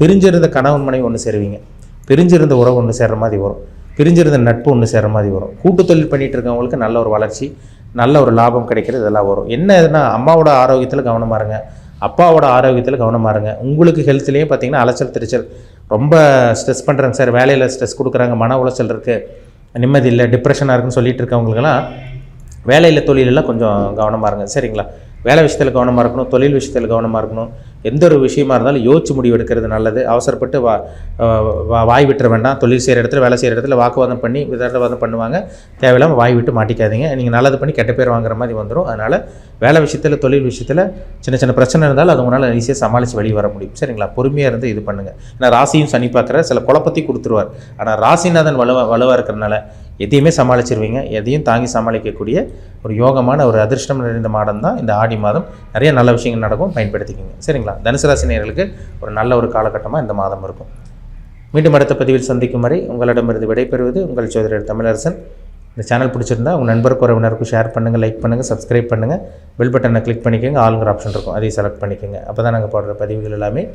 பிரிஞ்சிருந்த கணவன் மனைவி ஒன்று சேருவீங்க. பிரிஞ்சிருந்த உறவு ஒன்று சேர்ற மாதிரி வரும். பிரிஞ்சிருந்த நட்பு ஒன்று சேர்ற மாதிரி வரும். கூட்டு தொழில் பண்ணிட்டு இருக்கவங்களுக்கு நல்ல ஒரு வளர்ச்சி நல்ல ஒரு லாபம் கிடைக்கிறது இதெல்லாம் வரும். என்ன எதுனா அம்மாவோட ஆரோக்கியத்தில் கவனமாக இருங்க. அப்பாவோட ஆரோக்கியத்தில் கவனமாக இருங்க. உங்களுக்கு ஹெல்த்லேயும் பார்த்தீங்கன்னா அலைச்சல் திருச்சல். ரொம்ப ஸ்ட்ரெஸ் பண்ணுறாங்க சார் வேலையில் ஸ்ட்ரெஸ் கொடுக்குறாங்க. மன உளைச்சல் இருக்குது நிம்மதி இல்லை டிப்ரெஷனாக இருக்குன்னு சொல்லிட்டு இருக்கவங்களுக்கெல்லாம் வேலையில் தொழிலெல்லாம் கொஞ்சம் கவனமாக இருங்க. சரிங்களா? வேலை விஷயத்தில் கவனமாக இருக்கணும். தொழில் விஷயத்தில் கவனமாக இருக்கணும். எந்த ஒரு விஷயமா இருந்தாலும் யோசிச்சு முடிவு எடுக்கிறது நல்லது. அவசரப்பட்டு வா வா- வாய் விட்டுற வேண்டாம். தொழில் செய்கிற இடத்துல வேலை செய்கிற இடத்துல வாக்குவாதம் பண்ணி விதவாதம் பண்ணுவாங்க. தேவையில்லாமல் வாய் விட்டு மாட்டிக்காதீங்க. நீங்கள் நல்லது பண்ணி கெட்ட பேர் வாங்குற மாதிரி வந்துடும் அதனால் வேலை விஷயத்தில் தொழில் விஷயத்தில் சின்ன சின்ன பிரச்சனை இருந்தாலும் அது உங்களால் ஈஸியாக சமாளித்து வெளியே வர முடியும். சரிங்களா? பொறுமையாக இருந்து இது பண்ணுங்கள் ஏன்னா ராசியும் சனி பார்க்குற சில குழப்பத்தையும் கொடுத்துருவார். ஆனால் ராசிநாதன் வலுவா வலுவாக இருக்கிறனால எதையுமே சமாளிச்சிருவீங்க. எதையும் தாங்கி சமாளிக்கக்கூடிய ஒரு யோகமான ஒரு அதிர்ஷ்டம் நிறைந்த மாதம் தான் இந்த ஆடி மாதம். நிறைய நல்ல விஷயங்கள் நடக்கும். பயன்படுத்திக்கோங்க. சரிங்களா? தனுசு ராசி ஒரு நல்ல ஒரு காலகட்டமாக இந்த மாதம் இருக்கும். மீண்டும் அடுத்த பதிவில் சந்திக்கும் வரை உங்களிடமிருந்து விடைபெறுவது உங்கள் சோதரர் தமிழரசன். இந்த சேனல் பிடிச்சிருந்தா உங்கள் நண்பருக்கு உறவினருக்கும் ஷேர் பண்ணுங்கள் லைக் பண்ணுங்கள் சப்ஸ்கிரைப் பண்ணுங்கள் பெல் பட்டனை கிளிக் பண்ணிக்கோங்க. ஆளுங்கிற ஆப்ஷன் இருக்கும். அதையும் செலக்ட் பண்ணிக்கோங்க. அப்போ தான் நாங்கள் போடுற பதிவுகள் எல்லாமே